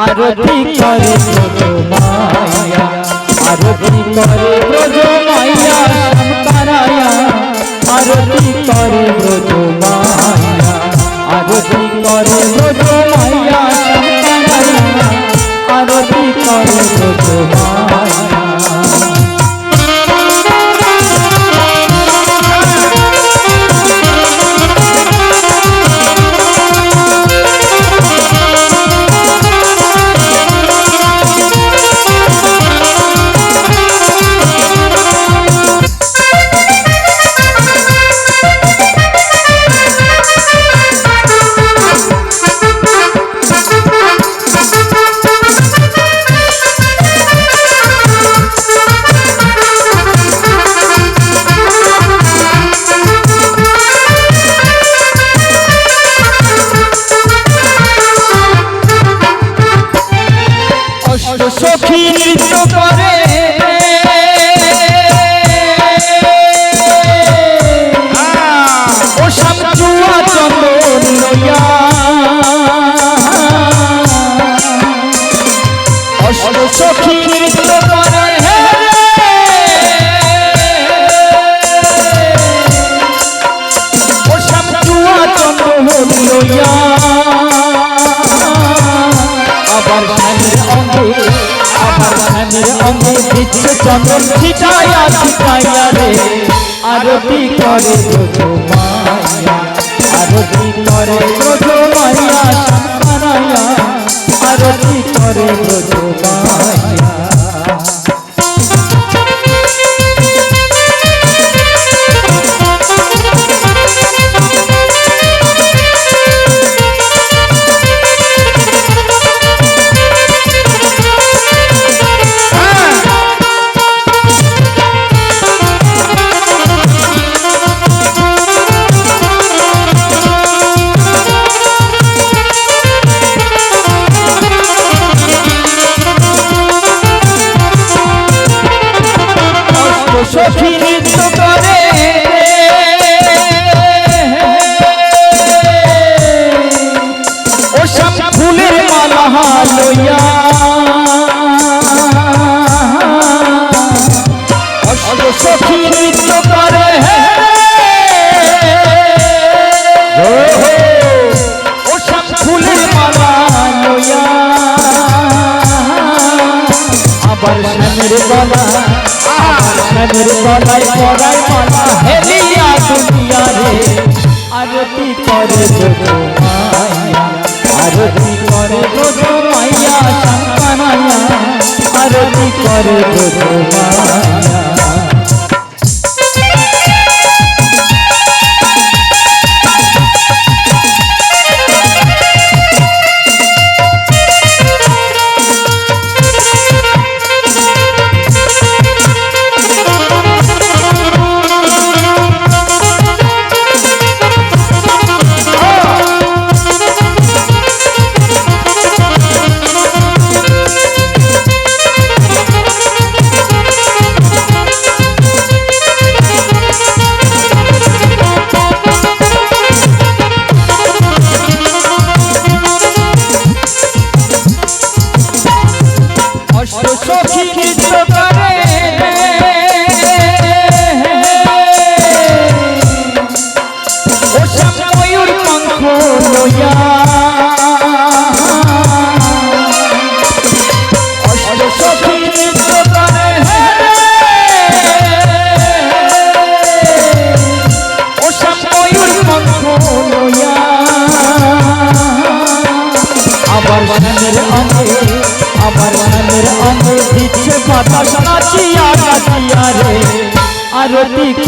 আরতি করে ব্রজমায়া। আরতি করে ব্রজমায়া। শঙ্করায়া আরতি করে ব্রজমায়া। আরতি করে ব্রজমায়া শঙ্করায়া আরতি করে ব্রজমায়া। মিনতি করে তোমার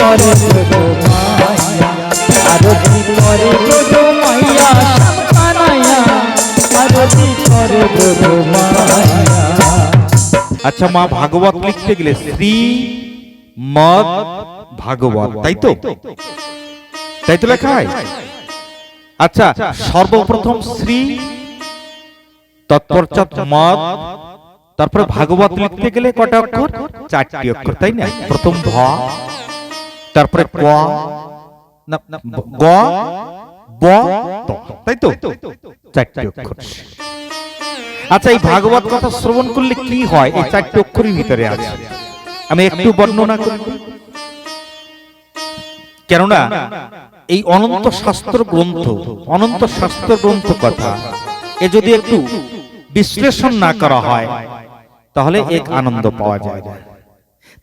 ভিতরে আরও ভিতরে দুটো মাইয়া কানাইয়া আচ্ছা মা ভাগবত লিখতে গেলে শ্রী মদ ভাগবত, তাই তো? তাই তো লেখা হয়? আচ্ছা সর্বপ্রথম শ্রী তৎপরচাত মদ, তারপরে ভাগবত লিখতে গেলে কটা অক্ষর? চারটি অক্ষর, তাই না? প্রথম ভ তারপরে ক গ ব তাই তো? চারটি অক্ষর। আচ্ছা এই ভাগবত কথা শ্রবণ করলে কি হয়? এই চারটি অক্ষরের ভিতরে আছে। আমি একটু বর্ণনা করি কেননা এই অনন্ত শাস্ত্র গ্রন্থ অনন্ত শাস্ত্র গ্রন্থ কথা এ যদি একটু বিশ্লেষণ না করা হয় তাহলে এক আনন্দ পাওয়া যায়।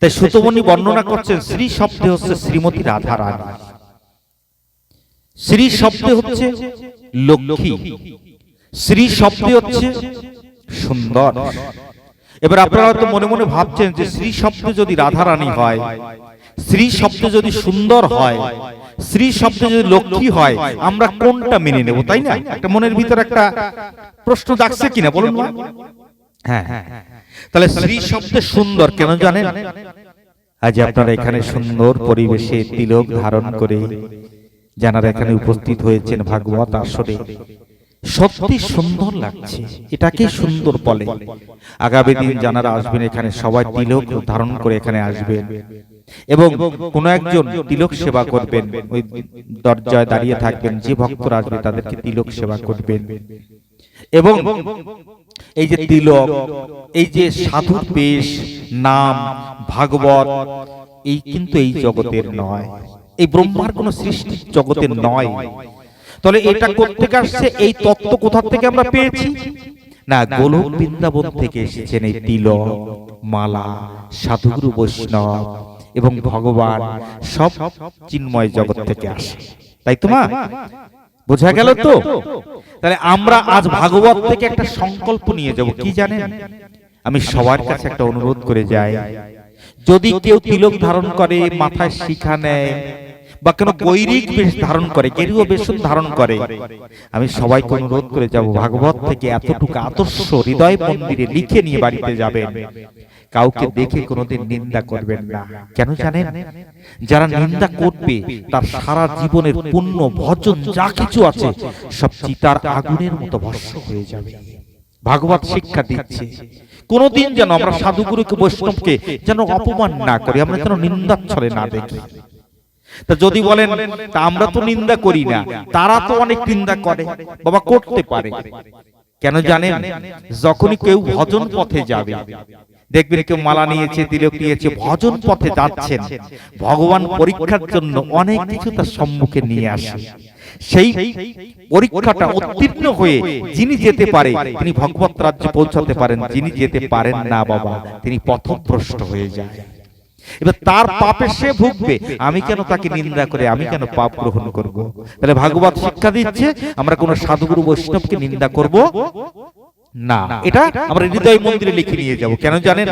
তাই সুতমণি বর্ণনা করছেন শ্রী শব্দে হচ্ছে শ্রীমতী রাধা রানী শ্রী শব্দে হচ্ছে লক্ষ্মী। শ্রী শব্দে হচ্ছে সুন্দর। এবার আপনারা হয়তো মনে মনে ভাবছেন যে শ্রী শব্দে যদি রাধা রানী হয় শ্রী শব্দে যদি সুন্দর হয় শ্রী শব্দে যদি লক্ষ্মী হয় আমরা কোনটা মেনে নেব তাই না? একটা মনের ভিতর একটা প্রশ্ন জাগছে কিনা বলুন হ্যাঁ। হ্যাঁ হ্যাঁ। তাহলে শ্রী শব্দে সুন্দর, কেন জানেন? আজ আপনারা এখানে সুন্দর পরিবেশে তিলক ধারণ করে যারা এখানে উপস্থিত হয়েছেন ভাগবত আসরে, সত্যি সুন্দর লাগছে এটাকে সুন্দর বলে। আগামী দিন যারা আসবেন এখানে, সবাই তিলক ধারণ করে এখানে আসবেন। এবং কোন একজন তিলক সেবা করবেন, ওই দরজায় দাঁড়িয়ে থাকবেন, যে ভক্তরা আসবে তাদেরকে তিলক সেবা করবেন। এবং এই যে তিলক, এই যে সাধুর বেশ, নাম, ভাগবত, এই কিন্তু এই জগতের নয়। এই ব্রহ্মার কোন সৃষ্টি জগতের নয়। তাহলে এটা কোথেকে আসছে? এই তত্ত্ব কোথা থেকে আমরা পেয়েছি? না, গোলক বৃন্দাবন থেকে এসেছেন এই তিলক, মালা, সাধুগুরু বৈষ্ণব এবং ভগবান, সব চিন্ময় জগৎ থেকে আসে। তাই তো বোঝা গেল তো? তাহলে আমরা আজ ভাগবত থেকে একটা সংকল্প নিয়ে যাব কি জানেন? আমি সবার কাছে একটা অনুরোধ করে যাই। যদি কেউ তিলক ধারণ করে মাথায় শিখা নেয় বা কেন গৈরিক বেশ ধারণ করে গেরুয়া বেশন ধারণ করে আমি সবাইকে অনুরোধ করে যাব ভাগবত থেকে এতটুকু আদর্শ হৃদয় মন্দিরে লিখে নিয়ে বাড়িতে যাবেন। কাউকে দেখে কোনোদিন নিন্দা করবেন না। কেন জানেন? যারা নিন্দা করবে তার সারা জীবনের পুণ্য ভজন যা কিছু আছে সব চিতার আগুনের মতো ভস্ম হয়ে যাবে। ভাগবত শিক্ষা দিচ্ছে। কোনদিন যেন আমরা সাধুগুরুকে বৈষ্ণবকে যেন অপমান না করি আমরা যেন নিন্দাচ্ছলে না দেখি। তা যদি বলেন তা আমরা তো নিন্দা করি না। তারা তো অনেক নিন্দা করে। বাবা করতে পারে। কেন জানেন? যখনই কেউ ভজন পথে যাবে দেখবেন কেউ মালা নিয়েছে, তিলক নিয়েছে, ভজন পথে যাচ্ছেন। ভগবান পরীক্ষার জন্য অনেক কিছু তার সম্মুখে নিয়ে আসে। সেই পরীক্ষাটা উত্তীর্ণ হয়ে যিনি যেতে পারে, তিনি ভগবত রাজ্যে পৌঁছাতে পারেন, যিনি যেতে পারেন না বাবা, তিনি পথভ্রষ্ট হয়ে যায়। এবার তার পাপে সে ভুগবে, আমি কেন তাকে নিন্দা করে, আমি কেন পাপ গ্রহণ করব? তাহলে ভাগবত শিক্ষা দিচ্ছে, আমরা কোন সাধুগুরু বৈষ্ণবকে নিন্দা করব? না। এটা আমরা হৃদয় মন্দিরে লিখে নিয়ে যাব। কেন জানেন?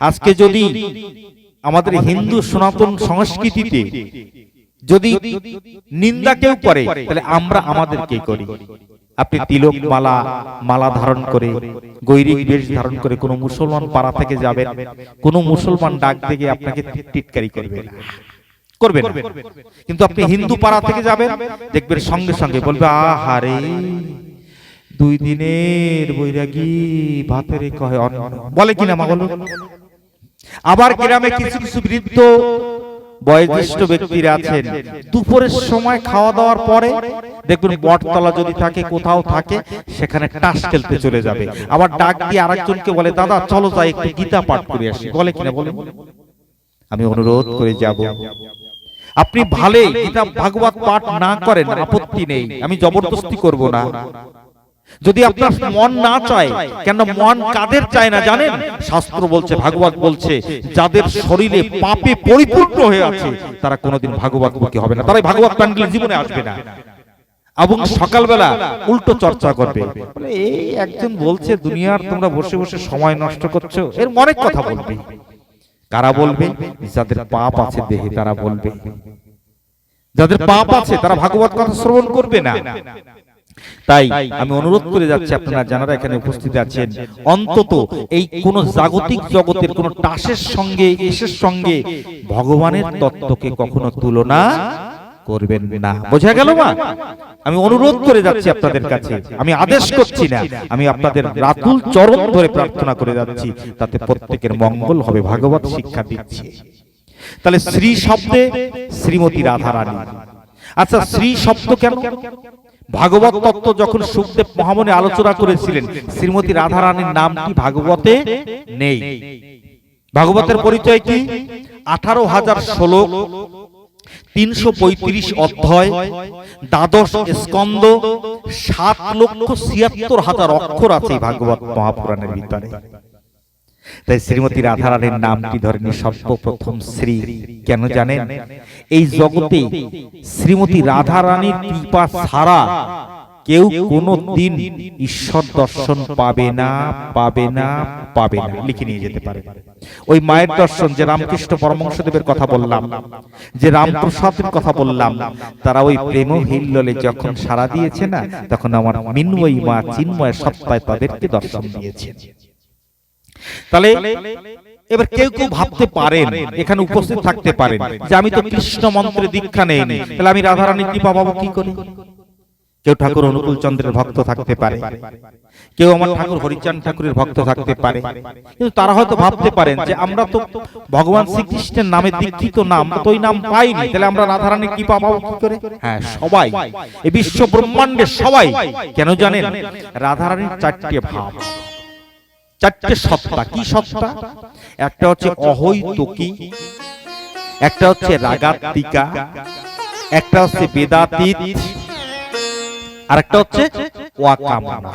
আজকে যদি আমাদের হিন্দু সনাতন সংস্কৃতিতে যদি নিন্দা কেউ করে তাহলে আমরা আমাদেরকে করি? আপনি তিলক মালা মালা ধারণ করে গৈরিক বেশ ধারণ করে কোনো মুসলমান পাড়া থেকে যাবেন কোনো মুসলমান ডাক থেকে আপনাকে টিটকারি করবে না। করবে কিন্তু আপনি হিন্দু পাড়া থেকে যাবেন দেখবেন সঙ্গে সঙ্গে বলবে আহারে দুই দিনের বৈরাগী ভাতের কহে অন্ন। বলে কিনা মা বলো আবার গ্রামে কিছু কিছু বৃদ্ধ বয়োজ্যেষ্ঠ ব্যক্তিরা আছেন। দুপুরের সময় খাওয়া দাওয়ার পরে দেখবেন বটতলা যদি থাকে, কোথাও থাকে, সেখানে টাস খেলতে চলে যাবে। আবার ডাক দিয়ে আরেকজনকে বলে, দাদা, চলো যাই, একটু গীতা পাঠ করে আসি। বলে কিনা বলে আমি অনুরোধ করে যাব। আপনি ভালে গীতা ভাগবত পাঠ না করেন, আপত্তি নেই। আমি জবরদস্তি করব না। যদি আপনার মন না চায় কেন মন কাদের চায় না জানেন? শাস্ত্র বলছে ভাগবত বলছে যাদের শরীরে পাপে পরিপূর্ণ হয়ে আছে তারা কোনোদিন ভাগবত মুখী হবে না। তারাই ভাগবত প্যান্ডেল জীবনে আসবে না। এবং সকালবেলা উল্টো চর্চা করবে। এই একজন বলছে দুনিয়ার তোমরা বসে বসে সময় নষ্ট করছ। এর অনেক কথা বলবে। কারা বলবে? যাদের পাপ আছে দেহে তারা বলবে। যাদের পাপ আছে তারা ভাগবত কথা শ্রবণ করবে না। তাই আমি অনুরোধ করে যাচ্ছি আপনারা যারা এখানে উপস্থিত আছেন অন্তত এই কোন জাগতিক জগতের কোন টাসের সঙ্গে এসের সঙ্গে ভগবানের তত্ত্বকে কখনো তুলনা করবেন না। বোঝা গেল মা? আমি অনুরোধ করে যাচ্ছি আপনাদের কাছে। আমি আদেশ করছি না। আমি আপনাদের রাতুল চরণ ধরে প্রার্থনা করে যাচ্ছি তাতে প্রত্যেকের মঙ্গল হবে ভাগবত শিক্ষা দিচ্ছি। তাহলে শ্রী শব্দে শ্রীমতী রাধারানী। আচ্ছা শ্রী শব্দ কেন ভাগবত তত্ত্ব যখন সুখদেব মহামনে আলোচনা করেছিলেন, শ্রীমতী রাধারানীর নামটি ভাগবতে নেই? ভাগবতের পরিচয় কি? আঠারো হাজার ষোলো তিনশো পঁয়ত্রিশ অধ্যায়, দ্বাদশ স্কন্দ সাত লক্ষ ছিয়াত্তর হাজার অক্ষর আছে ভাগবত মহাপুরাণের ভিতরে। তাই শ্রীমতী রাধারানীর নামটি ধরেনি সর্বপ্রথম শ্রী। কেন জানেন? এই জগতে শ্রীমতী রাধারানীর কৃপা ছাড়া কেউ কোনো দিন ঈশ্বর দর্শন পাবে না পাবে না পাবে না। লিখে নিয়ে যেতে পারে। ওই মায়ের দর্শন যে রামকৃষ্ণ পরমংশদেবের কথা বললাম, যে রামপ্রসাদের কথা বললাম, তারা ওই প্রেম হিল্লোলে যখন সাড়া দিয়েছে না, তখন আমার মিনময়ী মা চিন্ময় সত্তায় তাদেরকে দর্শন দিয়েছে। তাহলে এবার কেউ কেউ ভাবতে পারেন, এখানে উপস্থিত থাকতে পারেন যে আমি তো কৃষ্ণ মন্ত্রে দীক্ষা নেইনি তাহলে আমি রাধারানীর কৃপা পাবো কি করে? কেউ ঠাকুর অনুকূল চন্দ্রের ভক্ত থাকতে পারে, কেউ আমার ঠাকুর হরিচাঁদ ঠাকুরের ভক্ত থাকতে পারে। কিন্তু তারা হয়তো ভাবতে পারেন যে আমরা তো ভগবান শ্রীকৃষ্ণের নামে দীক্ষিত নাম তো ওই নাম পাইনি, তাহলে আমরা রাধারানীর কৃপা পাবো কি করে? হ্যাঁ সবাই, এই বিশ্ব ব্রহ্মাণ্ডের সবাই, কেন জানেন? রাধারানীর চারটে ভাব। চারটে সত্তা কি সত্তা একটা হচ্ছে অহৈতুকি একটা হচ্ছে রাগাত্তিকা একটা হচ্ছে বেদাতীত আর একটা হচ্ছে ওয়াকামনা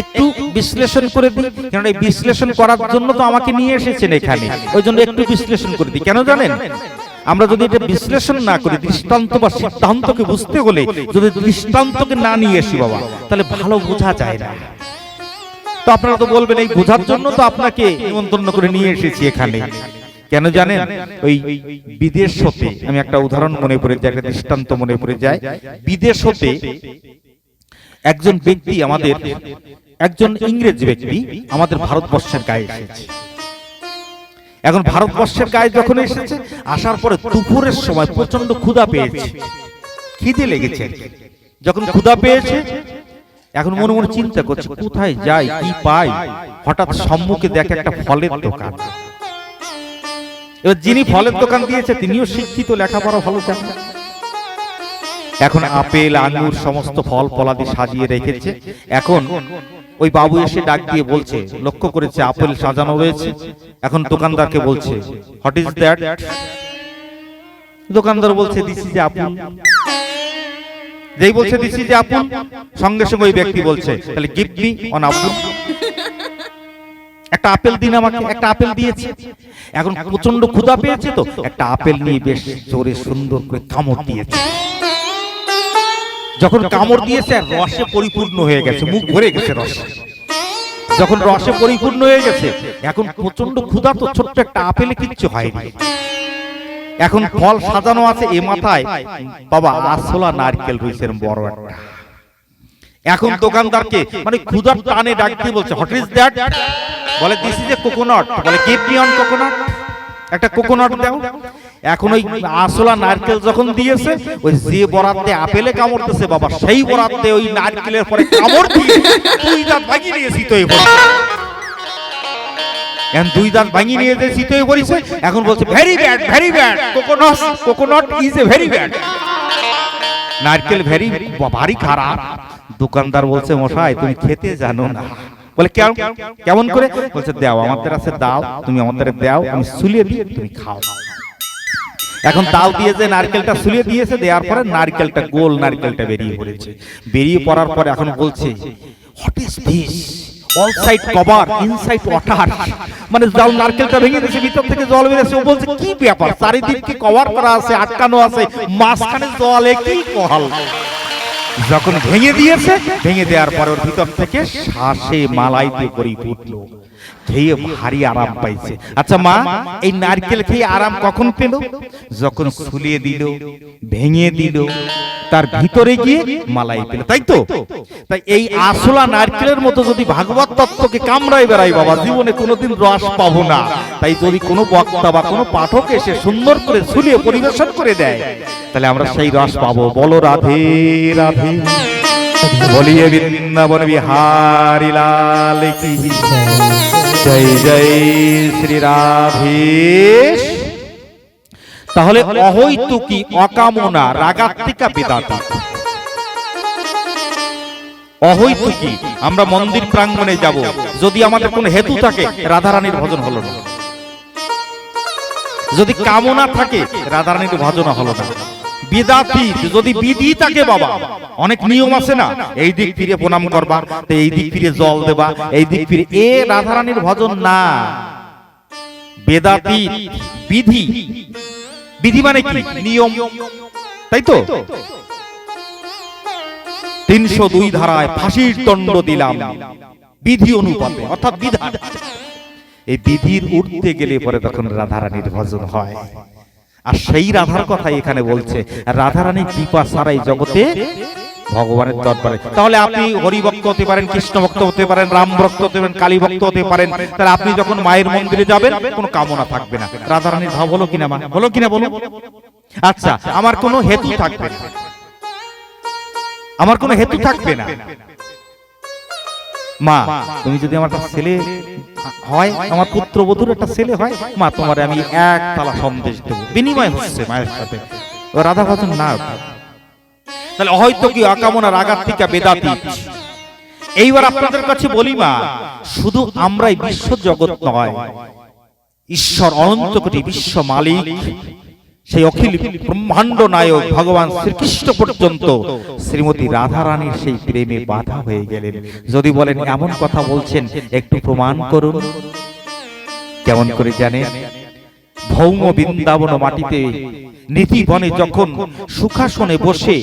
একটু বিশ্লেষণ করে দিই কারণ এই বিশ্লেষণ করার জন্য তো আমাকে নিয়ে এসেছেন এখানে। ওই জন্য একটু বিশ্লেষণ করে দিই। কেন জানেন? আমরা যদি এটা বিশ্লেষণ না করি দৃষ্টান্ত বা সিদ্ধান্তকে বুঝতে হলে যদি দৃষ্টান্তকে না নিয়ে আসি বাবা তাহলে ভালো বোঝা যায় না। তো আপনারা তো বলবেন, এই বোঝার জন্য তো আপনাকে নিমন্ত্রণ করে নিয়ে এসেছি এখানে। কেন জানেন? ওই বিদেশ হতে আমি একটা উদাহরণ মনে পড়ে যায়, একটা দৃষ্টান্ত মনে পড়ে যায়। বিদেশ হতে একজন ব্যক্তি আমাদের, একজন ইংরেজ ব্যক্তি আমাদের ভারতবর্ষের গায়ে এসেছে। এখন ভারতবর্ষের গায়ে যখন এসেছে, আসার পরে দুপুরের সময় প্রচণ্ড ক্ষুধা পেয়েছে। খিদে লেগেছে। যখন ক্ষুধা পেয়েছে এখন মনে মনে চিন্তা করছে কোথায় যাই কি পাই? হঠাৎ সম্মুখে দেখে একটা ফলের দোকান। এবার যিনি ফলের দোকান দিয়েছে তিনিও শিক্ষিত লেখাপড়া ভালো জানেন। এখন আপেল আঙ্গুর সমস্ত ফল ফলাদি সাজিয়ে রেখেছে। এখন ওই বাবু এসে ডাক দিয়ে বলছে লক্ষ্য করেছে আপেল সাজানো রয়েছে। এখন দোকানদারকে বলছে হোয়াট ইজ দ্যাট দোকানদার বলছে দিস ইজ আপেল যেই বলছে দিস ইজ আপেল সঙ্গে সঙ্গে ওই ব্যক্তি বলছে। তাহলে গিভ মি অন আপেল একটা আপেল দিন আমাকে একটা আপেল দিয়েছে। এখন প্রচণ্ড ক্ষুধা পেয়েছে তো একটা আপেল নিয়ে বেশ জোরে সুন্দর করে কামড় দিয়েছে। যখন কামড় দিয়েছে রসে পরিপূর্ণ হয়ে গেছে মুখ ভরে গেছে রসে। যখন রসে পরিপূর্ণ হয়ে গেছে এখন প্রচণ্ড ক্ষুধা তো ছোট্ট একটা আপেলে কিচ্ছু হয়নি। এখন ফল সাজানো আছে এ মাথায়। বাবা আসলা নারকেল রয়েছে বড় একটা। এখন দোকানদারকে মানে ক্ষুধার টানে ডাক দিয়ে বলছে হোয়াট ইজ দ্যাট বলে দিস ইজ এ কোকোনাট বলে গিভ মি অন কোকোনাট একটা কোকোনাট দাও। এখন ওই আসলা নারকেল যখন দিয়েছে ওই যে বরাদ্দে আপেলে কামড়তেছে বাবা সেই বরাদ্দে ওই নারকেলের পরে কামড় দিয়ে দুই দাঁত ভাঙিয়ে নিয়েছি তো এই। এখন দুই দাঁত ভাঙিয়ে নিয়ে যে শীত হয়ে পড়েছে এখন বলছে very bad very bad coconut coconut is a very bad নারকেল ভেরি ভারী খারাপ। দোকানদার বলছে মশাই তুমি খেতে জানো না। বলে কেমন? কেমন করে? বলছে দাও আমাদের কাছে দাও তুমি আমাদের দাও আমি সুলিয়ে দিই তুমি খাও। এখন তাও দিয়ে যে নারকেলটা সুলিয়ে দিয়েছে দেওয়ার পরে নারকেলটা গোল নারকেলটা বেরিয়ে পড়েছে। বেরিয়ে পড়ার পরে এখন বলছে what is this all side cover inside water মানে জল নারকেলটা ভেঙে দিয়েছে ভিতর থেকে জল বেরিয়েছে ও বলছে কি ব্যাপার? চারিদিকে কভার করা আছে আটকানো আছে মাঝখানে জলে কি কহাল যখন ভেঙে দিয়েছে, ভেঙে দেওয়ার পর ওর ভিতর থেকে শ্বাসে মালাই দিয়ে পরিপূর্ণ খেয়ে ভারী আরাম পাইছে। আচ্ছা মা, এই নারকেল খেয়ে আরাম কখন পেল? যখন সুলিয়ে দিল, ভেঙে দিল, তার ভিতরে গিয়ে মালাই পেল। তাই তো? তাই এই আসলা নারকেলের মতো যদি ভাগবত তত্ত্বকে কামড়াই বেড়াই বাবা, জীবনে কোনোদিন রস পাবো না। তাই যদি কোনো বক্তা বা কোনো পাঠক এসে সুন্দর করে সুলিয়ে পরিবেশন করে দেয়, তাহলে আমরা সেই রস পাবো। বলো রাধে রাধে। বলিয়ে বৃন্দাবন বিহারি লাল কি জয় জয় শ্রী রাধেশ। তাহলে অহৈতুকি অকামনা রাগাত্মিকা বেদাতি অহৈতুকি আমরা মন্দির প্রাঙ্গণে যাব। যদি আমাদের কোনো হেতু থাকে রাধারানীর ভজন হলো না। যদি কামনা থাকে রাধারানীর ভজন হলো না। যদি বিধি থাকে বাবা, অনেক নিয়ম আছে না? এই দিক ফিরে প্রণাম করবা এই দিক ফিরে জল দেবা, এই দিক ফিরে এ রাধারানীর ভজন না। বিধি বিধি মানে কি? নিয়ম। তাই তো? তিনশো দুই ধারায় ফাঁসির দণ্ড দিলাম। বিধি অনুপাতে, অর্থাৎ বিধান। এই বিধির উঠতে গেলে পরে তখন রাধারানীর ভজন হয়। আর সেই রাধার কথাই এখানে বলছে। রাধারানী কৃপা ছাড়াই জগতে ভগবানের দরবারে। তাহলে আপনি হরিভক্ত হতে পারেন কৃষ্ণ ভক্ত হতে পারেন রাম ভক্ত হতে পারেন কালী ভক্ত হতে পারেন, তাহলে আপনি যখন মায়ের মন্দিরে যাবেন, কোনো কামনা থাকবে না। রাধারানীর ভাব হলো কিনা, মা? হলো কিনা বলো আচ্ছা আমার কোনো হেতু থাকবে না। আমার কোনো হেতু থাকবে না। মা তুমি যদি আমার একটা ছেলে হয় আমার পুত্রবধূর একটা ছেলে হয় মা তোমার আমি এক তালা সন্দেশ দেবো। বিনিময় হচ্ছে মায়ের সাথে। রাধা ভজন না তাহলে হয়তো কি অকামনা রাগাত্মিকা বেদাতি। এইবার আপনাদের কাছে বলি মা শুধু আমরাই বিশ্ব জগৎ নয় ঈশ্বর অনন্ত কোটি বিশ্ব মালিক। সেই অখিল ব্রহ্মাণ্ড নায়ক ভগবান শ্রীকৃষ্ণ পর্যন্ত শ্রীমতী রাধারানীর সেই প্রেমে বাধা হয়ে গেলেন। যদি বলেন এমন কথা বলছেন একটু প্রমাণ করুন। কেমন করে জানেন? ভৌম বৃন্দাবন মাটিতে নীতি বনে যখন সুখাসনে বসে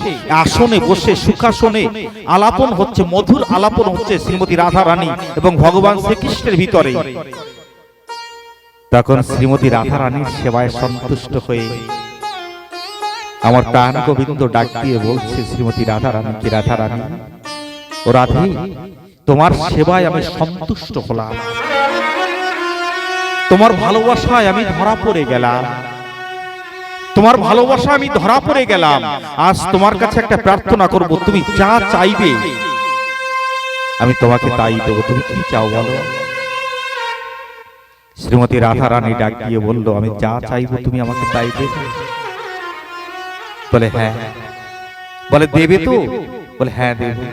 আসনে বসে সুখাসনে আলাপন হচ্ছে মধুর আলাপন হচ্ছে শ্রীমতী রাধা রানী এবং ভগবান শ্রীকৃষ্ণের ভিতরে। তখন শ্রীমতী রাধা রানীর সেবায় সন্তুষ্ট হয়ে আমার প্রাণ গোবিন্দ ডাক দিয়ে বলছে শ্রীমতী রাধা রানী কি রাধা রানী ও রাধে, তোমার সেবায় আমি সন্তুষ্ট হলাম। তোমার ভালোবাসায় আমি ধরা পড়ে গেলাম। তোমার ভালোবাসা আমি ধরা পড়ে গেলাম। আজ তোমার কাছে একটা প্রার্থনা করব, তুমি যা চাইবে, আমি তোমাকে তাই দেবো। তুমি কি চাও বলো? শ্রীমতী রাধা রানী ডাক দিয়ে বলল, আমি যা চাইব তুমি আমাকে তাই দেবে বলে হ্যাঁ। বলে, দেবে তো? বলে হ্যাঁ দেবে।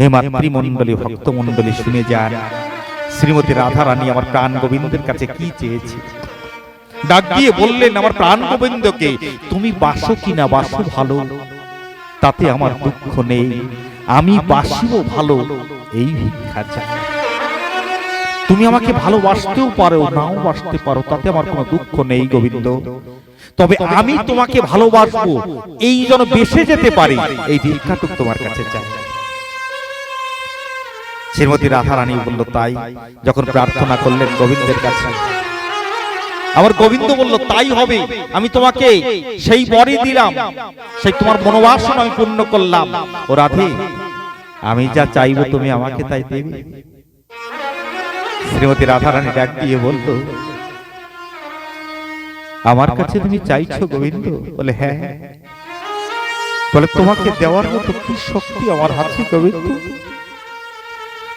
হে মাতৃমণ্ডলী, ভক্তমণ্ডলী, শুনে যান শ্রীমতী রাধা রানী আমার প্রাণ গোবিন্দের কাছে কি চেয়েছে? ডাক দিয়ে বললেন, আমার প্রাণ গোবিন্দকে তুমি বাসো কিনা? বাসো ভালো। তাতে আমার দুঃখ নেই। আমি বাসিও ভালো। এই ভিক্ষা চাই। তুমি আমাকে ভালোবাসতেও পারো, নাও বাসতে পারো, তাতে আমার কোনো দুঃখ নেই গোবিন্দ। তবে আমি তোমাকে ভালোবাসবো, এই যেন বেসে যেতে পারি, এই ভিক্ষাটুক তোমার কাছে চাই। শ্রীমতী রাধা রানী বলল, তাই। যখন প্রার্থনা করলেন গোবিন্দের কাছে আমার গোবিন্দ বলল, তাই হবে, আমি তোমাকে সেই বরই দিলাম, সেই তোমার মনোবাসনা আমি পূর্ণ করলাম। ও রাধে, আমি যা চাইব তুমি আমাকে তাই দেবে। শ্রীমতী রাধারানী ডাক দিয়ে বলল, আমার কাছে তুমি চাইছো গোবিন্দ? বলে হ্যাঁ। বলে, তোমাকে দেওয়ার মতো কি শক্তি আমার হাতে গোবিন্দ?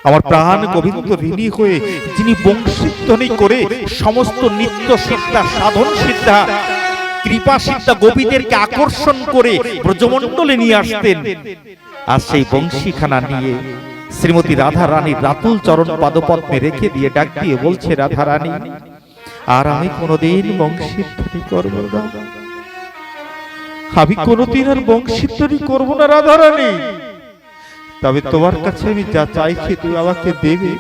আমার প্রাণ গোবিন্দ ঋণী হয়ে, যিনি বংশীধ্বনি করে সমস্ত নিত্য সিদ্ধা, সাধন সিদ্ধা, কৃপা সিদ্ধা গোপীদেরকে আকর্ষণ করে ব্রজমণ্ডলে নিয়ে আসতেন, আর সেই বংশীখানা নিয়ে শ্রীমতী রাধা রানী রাতুল চরণ পাদপদ্মে রেখে দিয়ে ডাক দিয়ে বলছে রাধা রানী আর আমি কোনোদিন বংশীধ্বনি করব না। আমি কোনোদিন আর বংশীধ্বনি করব না রাধা রানী তবে তোমার কাছে আমি যা চাইছি তুই আমাকে দেবে।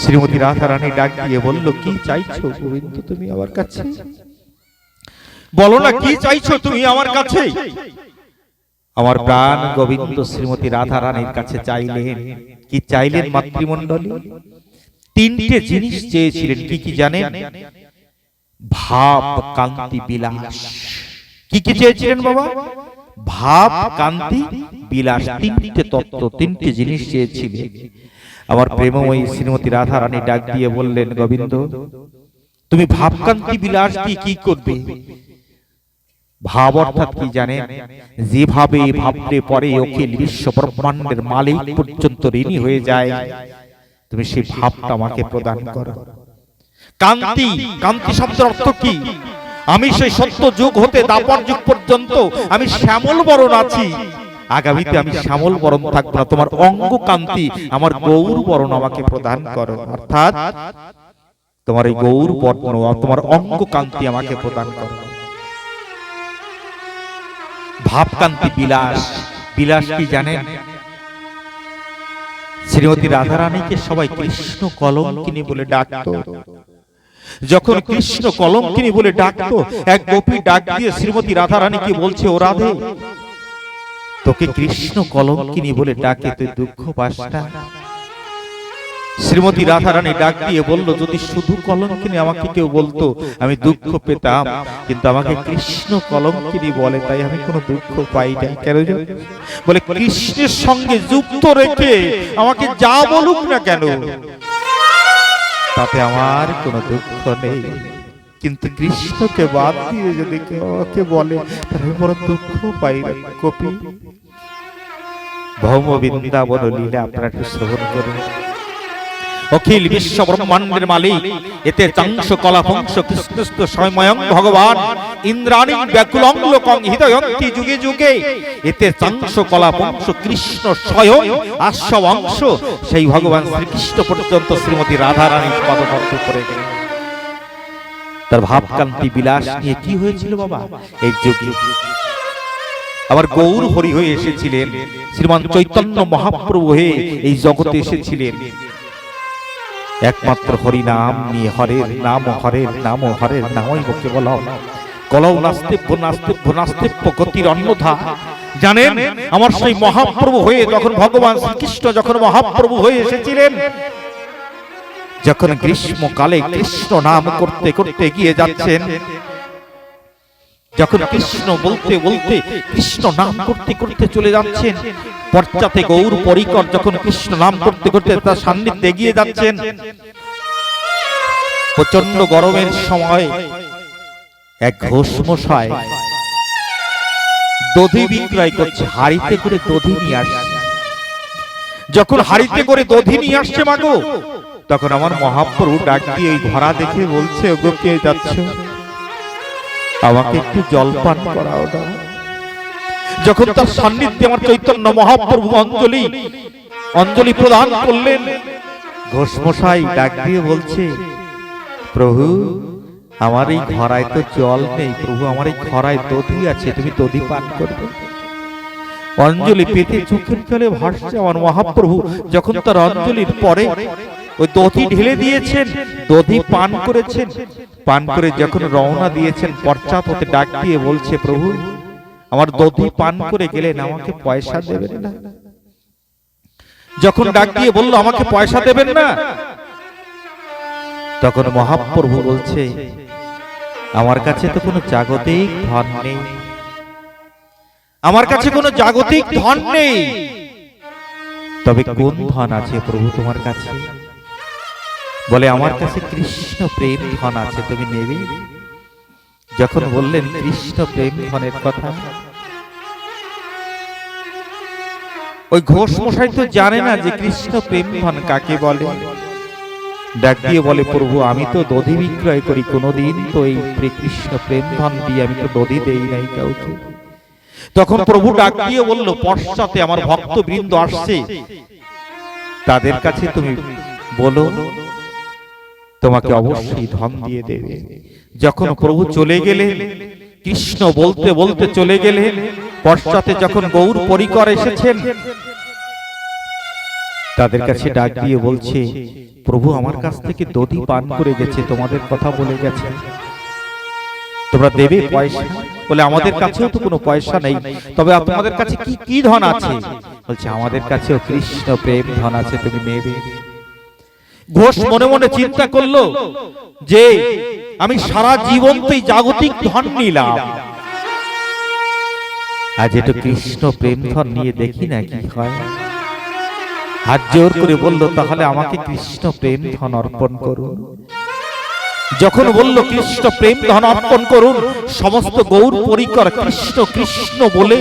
শ্রীমতী রাধা রানী ডাক দিয়ে বলল, কি চাইছো গোবিন্দ তুমি আমার কাছে? বলো না, কি চাইছো তুমি আমার কাছে? আমার প্রাণ গোবিন্দ শ্রীমতী রাধা রানীর কাছে চাইলেন। কি চাইলেন মাতৃমণ্ডলী তিনটে জিনিস চেয়েছিলেন। কি কি জানেন? ভাব কান্তি বিলাস। কি কি চেয়েছিলেন বাবা? ভাব কান্তি বিলাস। তিনটে তত্ত্ব তিনটে জিনিস চেয়েছিলেন। আমার প্রেমময়ী শ্রীমতী রাধা রানী ডাক দিয়ে বললেন গোবিন্দ তুমি ভাবকান্তি বিলাস দিয়ে কি করবে? ভাব অর্থাৎ কি জানেন যেভাবে ভাবতে পরে অখিল বিশ্ব ব্রহ্মাণ্ডের মালিক পর্যন্ত ঋণী হয়ে যায়। তুমি সেই ভাবটা আমাকে প্রদান করো। কান্তি কান্তি শব্দের অর্থ কি? আমি সেই সত্য যুগ হতে দাপর যুগ পর্যন্ত আমি শ্যামল বরণ আছি। আগামীতে আমি শ্যামল বরণ থাকব না। তোমার অঙ্গ কান্তি আমার গৌর বরণ আমাকে প্রদান করো। অর্থাৎ তোমার এই গৌর বর্ণ তোমার অঙ্গ কান্তি আমাকে প্রদান করো। ভাবকান্তি বিলাস। বিলাস কি জানেন? শ্রীমতী রাধারানীকে সবাই কৃষ্ণ কলঙ্কিনী বলে ডাকতো। যখন কৃষ্ণ কলঙ্কিনী বলে ডাকতো, এক গোপী ডাক দিয়ে শ্রীমতী রাধারানীকে বলছে, ও রাধে, তোকে কৃষ্ণ কলঙ্কিনী বলে ডাকে, তুই দুঃখ পাস না? শ্রীমতী রাধারানী ডাক দিয়ে বলল, যদি শুধু কলঙ্কিনী আমাকে কেউ বলতো, আমি দুঃখ পেতাম। কিন্তু আমাকে কৃষ্ণ কলঙ্কিনী বলে, তাই আমি কোনো দুঃখ পাই না কেন বলে, কৃষ্ণের সঙ্গে যুক্ত রেখে আমাকে যা বলুক না কেন, তাতে আমার কোনো দুঃখ নেই। কিন্তু কৃষ্ণকে বাদ দিয়ে যদি কেউ বলে, তাহলে আমি বড় দুঃখ পাই না, কপি। ভৌম বৃন্দাবন লীলা, আপনারা একটু শ্রবণ করুন। অখিল বিশ্ব ব্রহ্মাণ্ডের মালিক। এতে চাংশ কলাপংশ কৃষ্ণস্ত স্বয়ং ভগবান। ইন্দ্রাণী ব্যাকুলং লোকং হৃদয়ন্তি যুগে যুগে। এতে চাংশ কলাপংশ কৃষ্ণ স্বয়ং আশ্ব অংশ সেই ভগবান শ্রীকৃষ্ণ পর্যন্ত শ্রীমতী রাধা রানীর পদপদ্ম করে তার ভাবকান্তি বিলাস নিয়ে কি হয়েছিল বাবা? এই যুগে। আবার গৌর হরি হয়ে এসেছিলেন। শ্রীমান চৈতন্য মহাপ্রভু হয়ে এই জগতে এসেছিলেন। একমাত্র হরি নাম নিয়ে হরের নাম হরের নাম, হরের নামই মুখে বলা কলৌ নাস্তিব্য নাস্তিব্য নাস্তিব্য গতির অন্যথা। জানেন, আমার সেই মহাপ্রভু হয়ে যখন ভগবান শ্রীকৃষ্ণ যখন মহাপ্রভু হয়ে এসেছিলেন, যখন গ্রীষ্মকালে কৃষ্ণ নাম করতে করতে গিয়ে যাচ্ছেন, যখন কৃষ্ণ বলতে বলতে কৃষ্ণ নাম করতে করতে চলে যাচ্ছেন পশ্চাতে গৌর পরিকর যখন কৃষ্ণ নাম করতে করতে তার সান্নিধ্যে এগিয়ে যাচ্ছেন প্রচণ্ড গরমের সময় এক ঘোষ মশাই দধি বিক্রয় করছে হাড়িতে করে দধি নিয়ে আসছে। যখন হাড়িতে করে দধি নিয়ে আসছে মাগো তখন আমার মহাপ্রভু ডাক দিয়ে ওই ধরা দেখে বলছে ওগো কে যাচ্ছ? আমাকে একটু জলপান করাও দাও। যখন তার সান্নিধ্যে আমার চৈতন্য মহাপ্রভু অঞ্জলি অঞ্জলি প্রদান করলেন, ঘোষমশাই ডাক দিয়ে বলছে, প্রভু, আমার এই ঘরায় তো জল নেই, প্রভু, আমার এই ঘরায় দধি আছে, তুমি দধি পান করবে? অঞ্জলি পেতে চোখের জলে ভাসছে আমার মহাপ্রভু। যখন তার অঞ্জলির পরে ওই দধি ঢেলে দিয়েছেন, দধি পান করেছেন, পান করে যখন রওনা দিয়েছেন হতে ডাক দিয়ে বলছে, প্রভু আমার দধি পান করে গেলেন আমাকে পয়সা দেবেন না। যখন ডাক দিয়ে বলল আমাকে পয়সা দেবেন না তখন মহাপ্রভু বলছে আমার কাছে তো কোনো জাগতিক ধন নেই। আমার কাছে কোনো জাগতিক ধন নেই। তবে কোন ধন আছে প্রভু তোমার কাছে? বলে আমার কাছে কৃষ্ণ প্রেম ধন আছে তুমি নেবে? যখন বললেন কৃষ্ণ প্রেম ধনের কথা? ওই ঘোষ মশাই তো জানে না যে কৃষ্ণ প্রেম ধন কাকে বলে। ডাক দিয়ে বলে, প্রভু, আমি তো দধি বিক্রয় করি, কোনোদিন তো এই কৃষ্ণ প্রেম ধন দিয়ে আমি তো দধি দেই নাই কাউকে। তখন প্রভু ডাক দিয়ে বলল, পশ্চাতে আমার ভক্ত বৃন্দ আসছে। তাদের কাছে তুমি বলো, তোমাকে অবশ্যই ধন দিয়ে দেবে। যখন প্রভু চলে গেলে কৃষ্ণ বলতে বলতে চলে গেলে পশ্চাতে যখন গৌর পরিকর এসেছেন, তাদের কাছে ডাক দিয়ে বলছে, প্রভু আমার কাছ থেকে দধি পান করে গেছে, তোমাদের কথা বলে গেছে। তোমরা দেবে পয়সা? বলে, আমাদের কাছেও তো কোনো পয়সা নেই। তবে তোমাদের কাছে কি কি ধন আছে? বলছে, আমাদের কাছেও কৃষ্ণ প্রেম ধন আছে, তুমি নেবে। ঘোষ মনে মনে চিন্তা করল যে আমি সারা জীবন তো এই জাগতিক ধন নিলাম। আজ একটু কৃষ্ণ প্রেম ধন নিয়ে দেখি না কি হয়। হাত জোর করে বলল, তাহলে আমাকে কৃষ্ণ প্রেম ধন অর্পণ করুন। যখন বলল, কৃষ্ণ প্রেম ধন অর্পণ করুন, সমস্ত গৌর পরিকর কৃষ্ণ কৃষ্ণ বলে,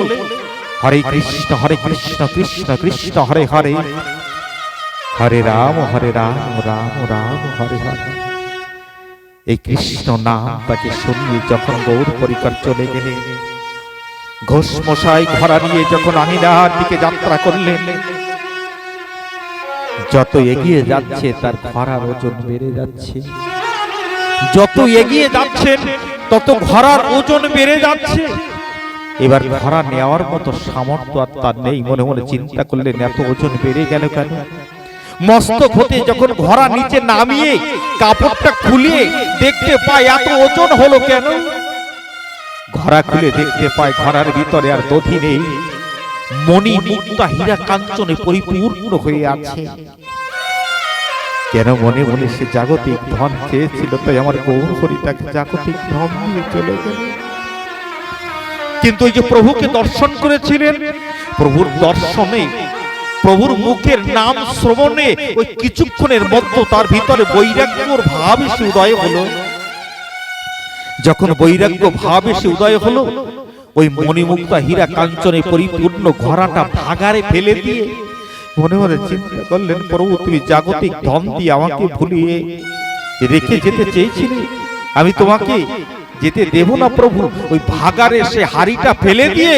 হরে কৃষ্ণ হরে কৃষ্ণ কৃষ্ণ কৃষ্ণ, হরে হরে। হরে রাম হরে রাম রাম রাম, হরে হরে। এই কৃষ্ণ নাম তাকে শুনিয়ে যখন গৌর পরিকার চলে গেলেন ঘোষ মশাই ঘোড়া নিয়ে যখন আমিনার দিকে যাত্রা করলেন, যত এগিয়ে যাচ্ছে তার ঘোড়ার ওজন বেড়ে যাচ্ছে। যত এগিয়ে যাচ্ছেন তত ঘোড়ার ওজন বেড়ে যাচ্ছে। এবার ঘোড়া নেওয়ার মতো সামর্থ্য আর তার নেই। মনে মনে চিন্তা করলেন, এত ওজন বেড়ে গেল কেন? মস্তক হতে যখন ঘোড়া নিচে নামিয়ে, কাপড়টা খুলিয়ে দেখতে পায়, এত ওজন হলো কেন? ঘোড়া খুলে দেখতে পায়, ঘোড়ার ভিতরে আর দধি নেই। মণি মুক্তা হীরা কাঞ্চনে পরিপূর্ণ হয়ে আছে। কেন মনে মনে সে জাগতিক ধন চেয়েছিল, তাই আমার গৌর হরি তাকে জাগতিক ধন দিয়ে চলে গেল। কিন্তু ওই যে প্রভুকে দর্শন করেছিলেন, প্রভুর দর্শনে প্রভুর মুখের নাম শ্রবণে ওই কিছুক্ষণের মধ্যে তার ভিতরে বৈরাগ্যর ভাব এসে উদয় হলো। যখন বৈরাগ্য ভাব এসে উদয় হলো, ওই মণিমুক্তা হীরা কাঞ্চনে পরিপূর্ণ ঘোড়াটা ভাগারে ফেলে দিয়ে মনে মনে চিন্তা করলেন, প্রভু, তুমি জাগতিক ধন দিয়ে আমাকে ভুলিয়ে রেখে যেতে চেয়েছিলে? আমি তোমাকে যেতে দেব না প্রভু। ওই ভাগারে সে হাড়িটা ফেলে দিয়ে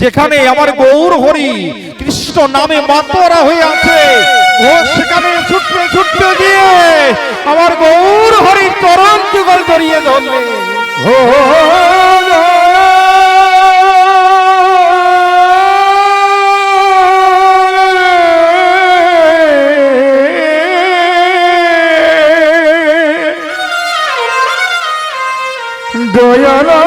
যেখানে আমার গৌর হরি কৃষ্ণ নামে মাতোয়ারা হয়ে আছে ও সেখানে ছুটতে ছুটতে গিয়ে আমার গৌর হরি চরণ যুগল জড়িয়ে ধরলে দয়ালা